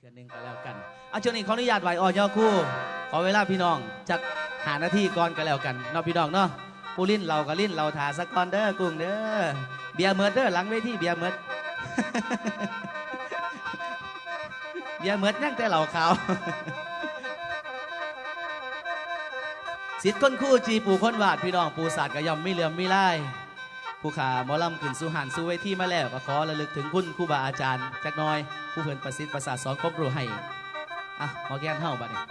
เทือนหนึ่งก็แล้วกันเอาช่วงนี้ขออนุญาตไหวออยอคู่ ขอเวลาพี่น้องจักหาหน้าที่ก่อนก็แล้วกันเนาะพี่น้องเนาะผู้ลิ้นเราก็ลิ้นเราถาสักก่อนเด้อกุ้งเด้อเบียร์เมิดเด้อหลังเวทีเบียร์เมิดเบียร์เมิดนั่งแต่เหล่าเขาสิทธิ์คนคู่จีปูคนวาดพี่น้องปูศาสตร์ก็ย่อมไม่เหลื่อมไม่ไล่ ผู้ขาหมอลำขึ้นสู่หันสู่เวทีมาแล้วก็ขอระลึกถึงคุณครูบาอาจารย์จักหน้อย ผู้เพิ่นประสิทธิ์ประสาทสอนความรู้ให้อะหมอแก้นเฮาบัดนี้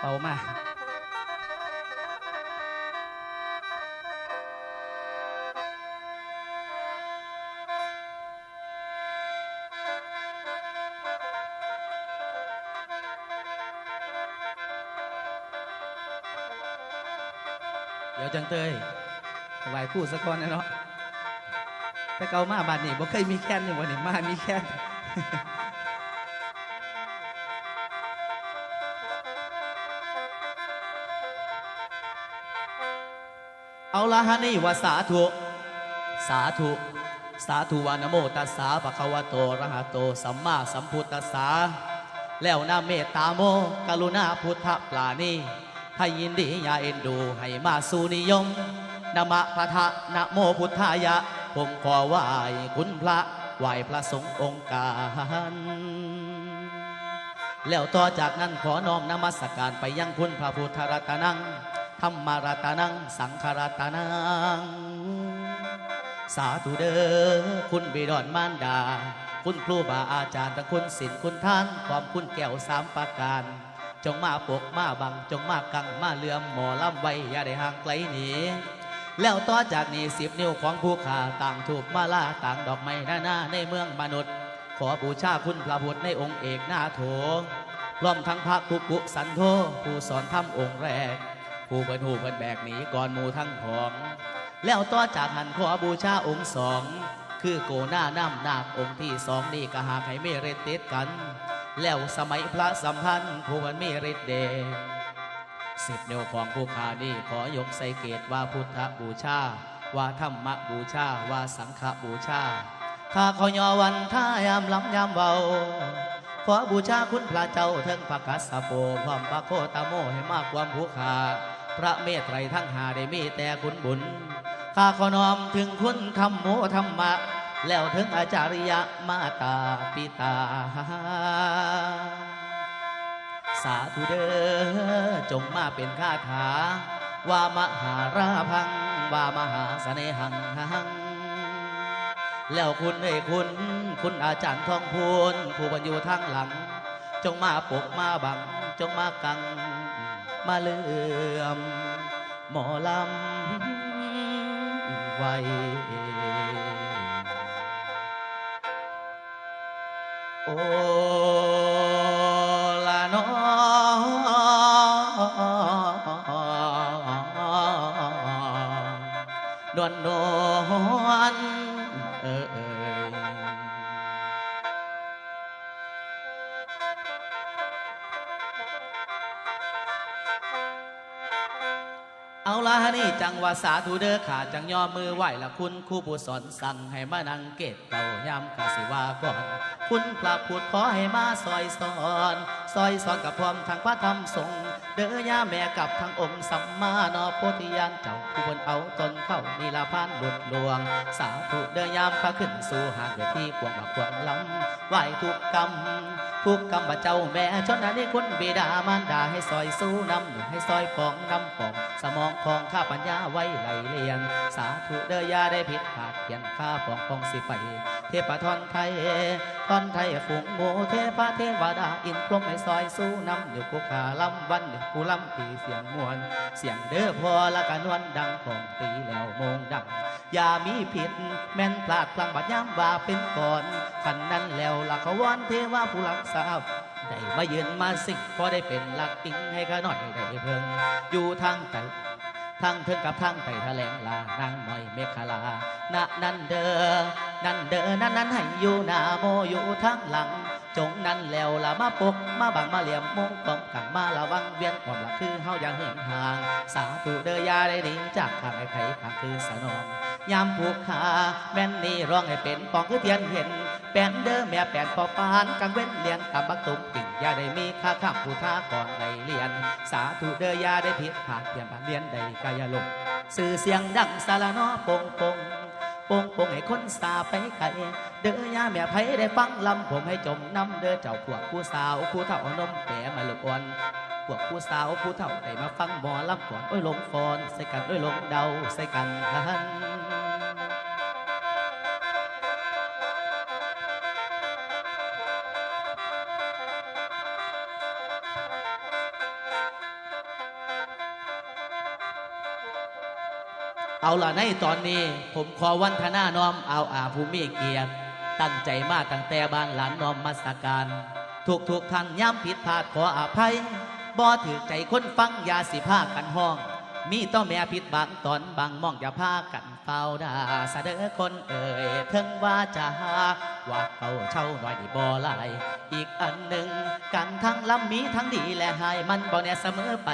เป่ามาเดี๋ยวจังเตยไหวคู่สักคนนะเนาะ แต่เกามาบ้าดนี่บ่เคยมีแค้นอยู่วันนี้มามีแค้นเอาละฮะนี่ว่าสาธุ สาธุ สาธุวานโมตัสสะปะคะวะโตระหะโต สัมมาสัมพุทธัสสะแล้วนาเมตตาโมกรุณาพุทธปลานีให้ยินดีอย่าเอ็นดู ให้มาสู่นิยมนะมะพะทะนะโมพุทธายะ ผมขอไหว้คุณพระไหว้พระสงฆ์องค์การแล้วต่อจากนั้นขอน้อมนมัสการไปยังคุณพระพุทธรัตนังธรรมรัตนัง สังฆรัตนัง สาธุเด้อคุณบิดอนมารดา คุณครูบาอาจารย์ทั้งคุณศิลคุณท่าน ความคุณแก้วสามประการ จงมาปกมาบัง จงมากังมาเลื่อมหมอลำไว้อย่าได้ห่างไกลหนี แล้วต่อจากนี้สิบนิ้วของผู้ขาต่างถูกมาลาต่างดอกไม้หน้าหน้าในเมืองมนุษย์ ขอบูชาคุณพระพุทธในองค์เอกหน้าโถพร้อมทั้งพระคุกุสันโธผู้สอนธรรมองค์แรก ผู้เป็นหูเป็นแบกหนีก่อนมูทั้งผอง แล้วต่อจากหันขอบูชาองค์สอง คือโกหน้าน้ำนาคองค์ที่สองนี่ก็หากให้เมเรตติดกัน แล้วสมัยพระสัมพันธ์ผู้มันไมีฤทธิ์เดช สิบเดียวของผู้ขานี่ขอยกใส่เกตว่าพุทธบูชา ว่าธรรมบูชา ว่าสังฆบูชาข้าขอยอวันท่ายามลำยามเบาขอบูชาคุณพระเจ้าเทิงประกัสสะโปพร้อมพระโคตโมให้มากความผู้ขาพระเมตไตรทั้งหาได้มีแต่คุณบุญข้าขอน้อมถึงคุณธรรมโมธรรมะ แล้วถึงอาจาริยะมาตาปิตา สาธุเด้อจงมาเป็นคาถาว่ามหาราพัง ว่ามหาเสน่หังหัง แล้วคุณเอ้คุณ คุณอาจารย์ทองพูนผู้บรรยู่ทางหลัง จงมาปกมาบัง จงมากัง มาเลื่อม หมอลำไว้โอ อนเออเอยเอาละนี่จังว่าสาธุเด้อขาจังย่อมือไหวละคุณครูผู้สอนสั่งให้มานั่งเกตเต่ายำกาสิว่าก่อนคุณพระพุทธขอให้มาซอยสอน ซอยสอนกับพร้อมทางพระธรรมสงฆ เด้อย่าแม่กับทางองค์สัมมานอโพธิญาณเจ้าผู้บนเอาตนเข้านิลาพานหลุดหลวง สาธุเด้อยามข้าขึ้นสู่หาดเวทีควงบักกวงลำไหวทุกกรรม ทุกกรรมบ่เจ้าแม่ชนนั้นนี่คุณบิดามารดาให้ซอยสู้นำให้ซอยปองนำปองสมองพองข้าปัญญาไว้ไหลเลียง สาธุเด้อยาได้ผิดพลาดเพียงข้าปองปองสิไป เทพทอนไทยทอนไทยฝูงหมูเทพเทวดาอินพรหมให้ซอยสู้นำอยู่กุขาลำวันอยู่กูลำปีเสียงมวลเสียงเด้อพอละกันวันดังของตีแล้วโมงดังอย่ามีผิด แม่นพลาดพลังบัดย้ำว่าเป็นก่อนขันนั้นแล้วละขวอนเทวาผู้รักษาได้มาเยือนมาสิพอได้เป็นหลักอิงให้ข้าหน่อยได้เพิ่งอยู่ทางไตทางเทิงกับทางไตแถลงลานางหน่อยเมฆลาณนั่นเด้อนั่นเด้อนั่นนั้นให้อยู่หน้าโมอยู่ทางหลัง จงนั้นแล้วละมาปกมาบังมาเหลี่ยมมงกลมกังมาระวังเวียนความหลักคือเฮาอย่าเหินห่าง สาธุเด้อยาได้หนีจากข้างไอ้ไข่ข้างคือสนองยามผูกขาแม่นนี่ร้องให้เป็นปองคือเทียนเห็น แปนเด้อแม่แปนพอปานกังเว้นเลี้ยงกับบักตุ่มปิ่งอย่าได้มีค่าข้ามผู้ท่าก่อนได้เรียน สาธุเด้อย่าได้ผิดพลาดเพียงผ่านเรียนใดกายลงสื่อเสียงดังสารนอปงปงปงปงให้คนสาไปไกลเด้อย่าแม่ไผได้ฟังลำผมให้จมน้ำเด้อเจ้าพวกผู้สาวผู้เฒ่านมแปรมาลุกอ่อนพวกผู้สาวผู้เฒ่าได้มาฟังหมอลำก่อนโอ้ยลงฟอนใส่กันโอ้ยลงเดาใส่กัน เอาล่ะในตอนนี้ผมขอวันธนาน้อมเอาอาภูมิเกียรติ ตั้งใจมาตั้งแต่บ้านหลานน้อมมาสักการทุกทุกท่านย้ำผิดพลาดขออภัยบ่ถือใจคนฟังยาสิพากันห้อง มีต้อแม่ผิดบางตอนบางมองอย่าพากันเฝ้าด่าสะเด้อคนเอ่ยถึงว่าจะหาว่าเขาเช่าหน่อยนี่บ่หลายอีกอันหนึ่งกันทั้งลำมีทั้งดีและหายมันบ่แน่เสมอไป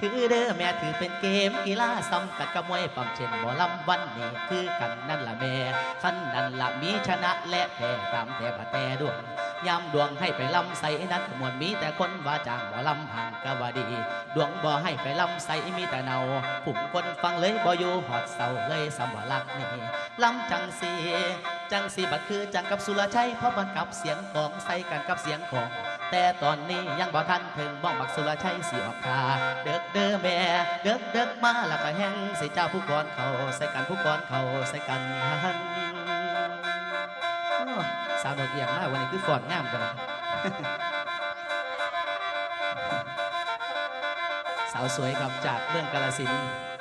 ถือเด้อแม่ถือเป็นเกมกีฬาซ้ำกัดกับมวยปั๊มเช่นบ่ลำวันนี้คือกันนั่นละแม่ขันนั่นละมีชนะและแพ้ตามแต่บแต่ดวง ยามดวงให้ไปลำใสนั้นมวลมีแต่คนว่าจ้างบ่ลำห่างก็ว่าดี ดวงบ่ให้ไปลำใสมีแต่เนาผุ่มคนฟังเลยบ่อยู่หอดเศร้าเลยสำว่ารักนี่ลำจังสีจังสีบัดคือจังกับสุรชัยเพราะมันกับเสียงของใส่กันกับเสียงของแต่ตอนนี้ยังบ่ทันถึงบ้องบักสุรชัยสิออกคาเด็กเด้อแม่เด็กเด็กมาแล้วก็แห้งสิเจ้าผู้ก่อนเขาใส่กันผู้ก่อนเขาใส่กันหันาวดอกเอียงมากวันนี้คือฟอนงามกันสาวสวยครับจากเมืองกาลสิน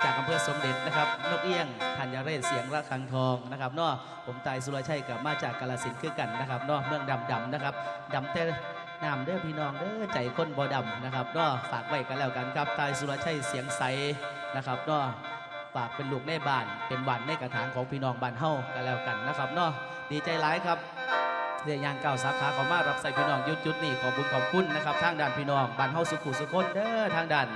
จากอำเภอสมเด็จนะครับ นกเอี้ยงธัญเรศเสียงระฆังทองนะครับเนาะผมตายสุรชัยกับมาจากกาลสินคือกันนะครับเนาะเมืองดำดำนะครับดำแต่น้ำเด้อพี่น้องเด้อใจคนบ่ดำนะครับเนาะฝากไว้กันแล้วกันครับตายสุรชัยเสียงใสนะครับเนาะฝากเป็นลูกในบ้านเป็นหวันในกระถางของพี่น้องบ้านเฮากันแล้วกันนะครับเนาะดีใจหลายครับ เรียกยางเก่าสาขาขอมารับใส่พี่น้องยุดจุดนี่ขอบุญขอบคุณนะครับทางด้านพี่น้องบ้านเฮาสุขุสุคนเด้อทางด้าน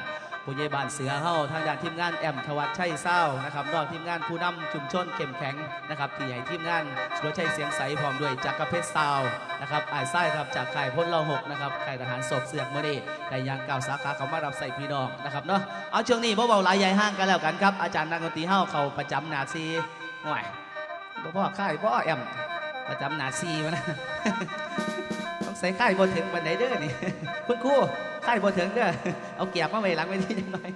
ผู้ใหญ่บ้านเสือเฮาทางด้านทีมงานแอมทวัชชัยเศร้านะครับนอกทีมงานผู้นำชุมชนเข้มแข็งนะครับที่ใหญ่ทีมงานสุรชัยเสียงใสพร้อมด้วยจักรเพชรซาวนะครับอายไส้ครับจากค่ายพลเราหกนะครับค่ายทหารศพเสือกเมื่อนี้ได้ยางเก่าสาขาเขามารับใส่พี่น้องนะครับเนาะเอาช่วงนี้บ่เบาหลายใหญ่ห้างกันแล้วกันครับอาจารย์นักดนตรีเฮาเขาประจำหนาซีห่วยบ่พ่อค่ายบ่แอม ประจำหนาซีมานะต้องใส่ค่ายบนถึงบันไดเด้อนี่ คุณครูค่ายบนถึงเด้อเอาเกียบมาไว้หลังไว้ที่หน่อย